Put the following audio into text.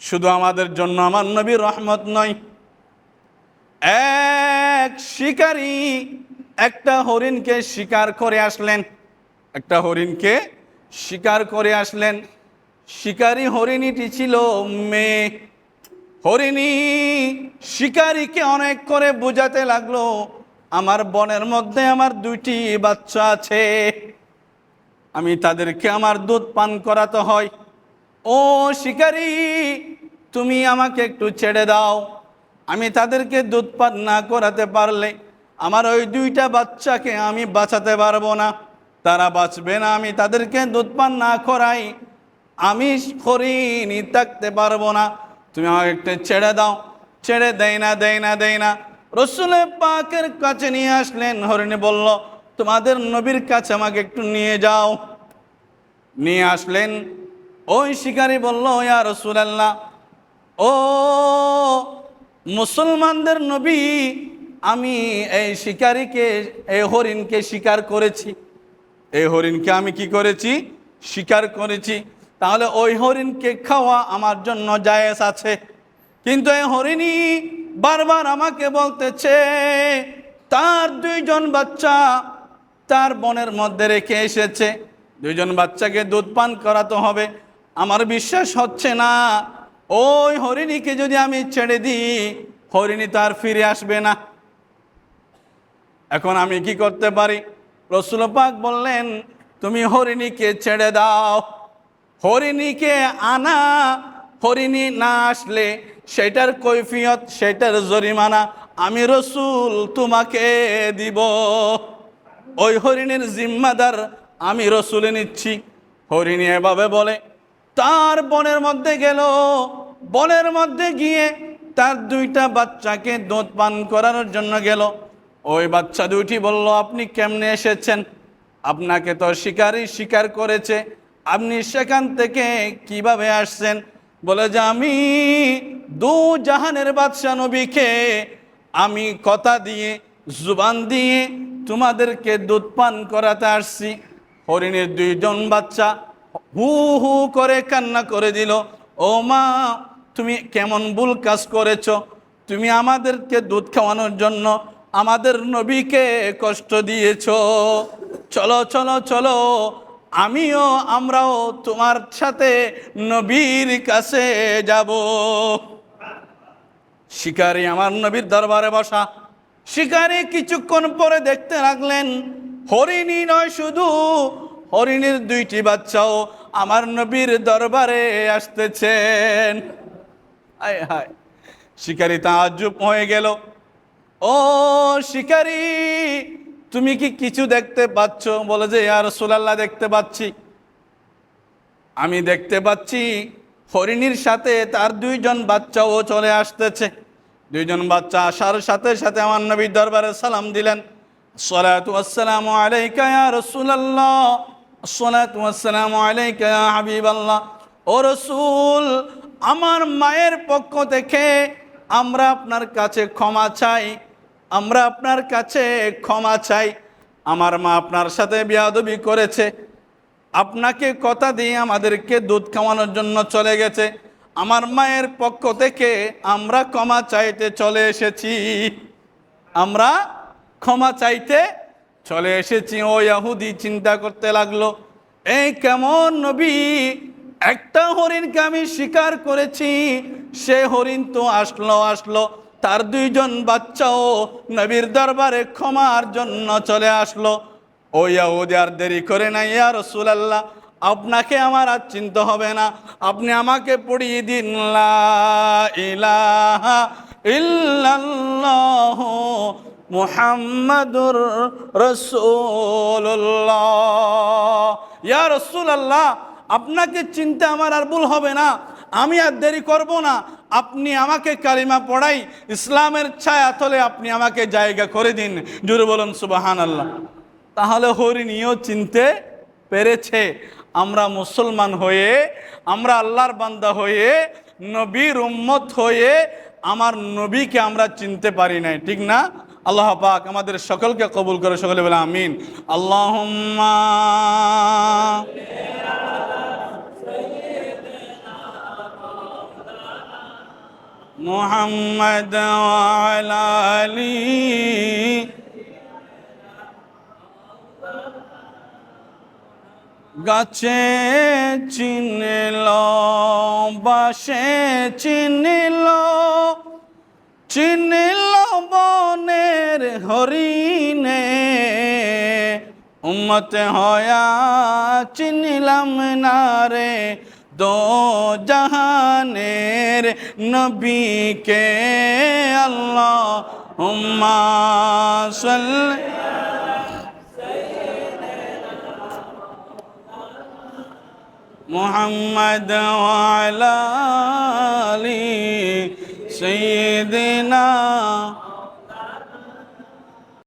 শুধু আমাদের জন্য আমার নবীর রহমত নয়। এক শিকারী একটা হরিণকে শিকার করে আসলেন। একটা হরিণকে শিকার করে আসলেন। শিকারী হরিণীটি ছিল মেয়ে। হরিণী শিকারীকে অনেক করে বোঝাতে লাগল, আমার বনের মধ্যে আমার দুইটি বাচ্চা আছে। আমি তাদেরকে আমার দুধ পান করাতে হয়। ও শিকারি, তুমি আমাকে একটু ছেড়ে দাও। আমি তাদেরকে দুধ পান না করাতে পারলে আমার ওই দুইটা বাচ্চাকে আমি বাঁচাতে পারব না। তারা বাঁচবে না, আমি তাদেরকে দুধ পান না করাই। আমি হরিণী থাকতে পারব না। তুমি আমাকে একটু ছেড়ে দাও। ছেড়ে দেয় না দেয় না দেয় না। রসুলের পাকের কাছে নিয়ে আসলেন, হরিণী বলল, তোমাদের নবীর কাছে আমাকে একটু নিয়ে যাও। নিয়ে আসলেন। ওই শিকারী বলল, ইয়া রসুলাল্লাহ, ও মুসলমানদের নবী, আমি এই শিকারীকে, এই হরিণকে শিকার করেছি। এই হরিণকে আমি কি করেছি? শিকার করেছি। তাহলে ওই হরিণকে খাওয়া আমার জন্য জায়েজ আছে। কিন্তু এই হরিণী বারবার আমাকে বলতেছে, তার দুইজন বাচ্চা তার বনের মধ্যে রেখে এসেছে। দুইজন বাচ্চাকে দুধ পান করাতে হবে। আমার বিশ্বাস হচ্ছে না। ওই হরিণীকে যদি আমি ছেড়ে দিই, হরিণী তার ফিরে আসবে না। এখন আমি কি করতে পারি? রসুল পাক বললেন, তুমি হরিণীকে ছেড়ে দাও। হরিণীকে আনা, হরিণী না আসলে সেটার কৈফিয়ত, সেটার জরিমানা আমি রসুল তোমাকে দিব। ওই হরিণের জিম্মাদার আমি রসুলে নিচ্ছি। হরিণী এভাবে বলে তার বনের মধ্যে গেল। বনের মধ্যে গিয়ে তার দুইটা বাচ্চাকে দুধ পান করানোর জন্য গেল। ওই বাচ্চা দুইটি বলল, আপনি কেমনে এসেছেন? আপনাকে তো শিকারই শিকার করেছে। আপনি সেখান থেকে কীভাবে আসছেন? বলে যে, আমি দু জাহানের বাদশা নবীকে আমি কথা দিয়ে, জুবান দিয়ে তোমাদেরকে দুধ পান করাতে আসছি। হরিণের দুইজন বাচ্চা হু হু করে কান্না করে দিল, ও মা, তুমি কেমন ভুল কাজ করেছ? তুমি আমাদেরকে দুধ খাওয়ানোর জন্য আমাদের নবীকে কষ্ট দিয়েছ। চলো চলো চলো, আমিও আমরাও তোমার সাথে নবীর কাছে যাব। শিকারি আমার নবীর দরবারে বসা। শিকারি কিছুক্ষণ পরে দেখতে লাগলেন হরিণী নয় শুধু হরিণীর দুইটি বাচ্চাও আমার নবীর দরবারে আসতেছেন। হায় হায়। শিকারি তাজ্জুব হয়ে গেল। ও শিকারি, তুমি কি কিছু দেখতে পাচ্ছ? বলে যে আর সুলাল্লাহ দেখতে পাচ্ছি। আমি দেখতে পাচ্ছি হরিণীর সাথে তার দুইজন বাচ্চাও চলে আসতেছে। দুইজন বাচ্চা আসার সাথে সাথে আমার নবীর দরবারে সালাম দিলেন। সালাতু আসসালামু আলাইকা ইয়া রাসূলুল্লাহ। আসসালামু আলাইকা ইয়া হাবিবাল্লাহ। ও রসুল, আমার মায়ের পক্ষ থেকে আমরা আপনার কাছে ক্ষমা চাই, আমরা আপনার কাছে ক্ষমা চাই। আমার মা আপনার সাথে বিয়াদবি করেছে, আপনাকে কথা দিয়ে আমাদেরকে দুধ খাওয়ানোর জন্য চলে গেছে। আমার মায়ের পক্ষ থেকে আমরা ক্ষমা চাইতে চলে এসেছি। আমরা ক্ষমা চাইতে চলে এসেছি, ও ইয়াহুদি চিন্তা করতে লাগল, এই কেমন নবী? একটা হরিণকে আমি শিকার করেছি, সে হরিণ তো আসলো আসলো, তার দুইজন বাচ্চাও নবীর দরবারে ক্ষমার জন্য চলে আসলো। ও ইয়াহুদি আর দেরি করে নাই, ইয়া রসুলাল্লাহ, আপনাকে আমার আর চিন্তা হবে না, আপনি আমাকে পড়িয়ে দিন, লা ইলাহা ইল্লাল্লাহ মুহাম্মাদুর রসুল্লাহ ইয়া রসুলাল্লাহ, আপনাকে চিনতে আমার আর ভুল হবে না। আমি আর দেরি করব না। আপনি আমাকে কালিমা পড়াই, ইসলামের ছায়া তলে আপনি আমাকে জায়গা করে দিন। জুড়ে বলুন সুবাহান আল্লাহ তাহলে হরিণীও চিনতে পেরেছে। আমরা মুসলমান হয়ে, আমরা আল্লাহর বান্দা হয়ে, নবীর উম্মত হয়ে, আমার নবীকে আমরা চিনতে পারি নাই। ঠিক না? আল্লাহ পাক আমাদের সকলকে কবুল করে সকলে বলে আমিন আল্লাহ محمد وعلى آله গাছে চিনল বাসে চিনল চিনি লবনের হরিণে উম্মত হয়া চিনিলাম না রে দো জাহানের নবীকে আল্লাহ উম্মা মোহাম্মদ আলী سيدنا